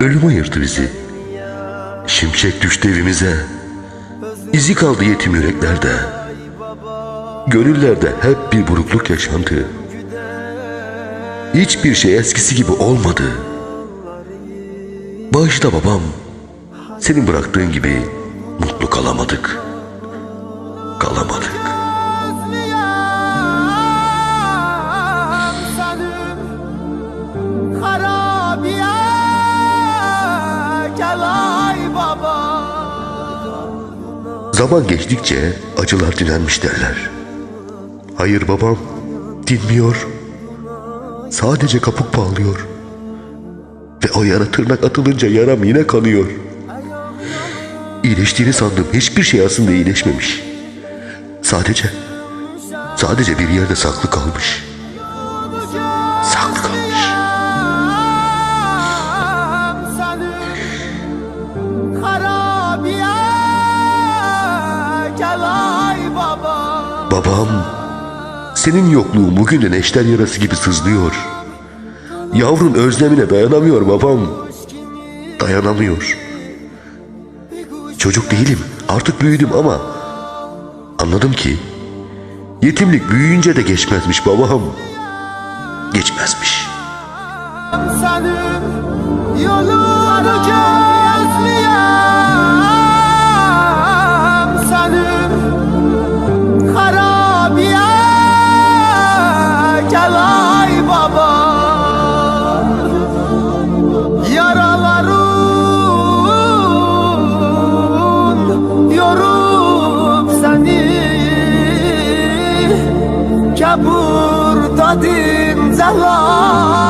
Ölüm ayırdı bizi. Şimşek düştü evimize. İzi kaldı yetim yüreklerde. Gönüllerde hep bir burukluk yaşandı. Hiçbir şey eskisi gibi olmadı. Bağışla babam. Senin bıraktığın gibi mutlu kalamadık. Kalamadık. Harabiye gel ay baba Zaman geçtikçe acılar dinenmiş derler. Hayır babam dinmiyor. Sadece kapuk bağlıyor. Ve o yara tırnak atılınca yaram yine kanıyor. İyileştiğini sandığım hiçbir şey aslında iyileşmemiş. Sadece, sadece bir yerde saklı kalmış. Babam, senin yokluğun bugün de neşter yarası gibi sızlıyor. Yavrun özlemine dayanamıyor babam. Dayanamıyor. Çocuk değilim, artık büyüdüm ama anladım ki yetimlik büyüyünce de geçmezmiş babam. Geçmezmiş. senin Kaburda dinceler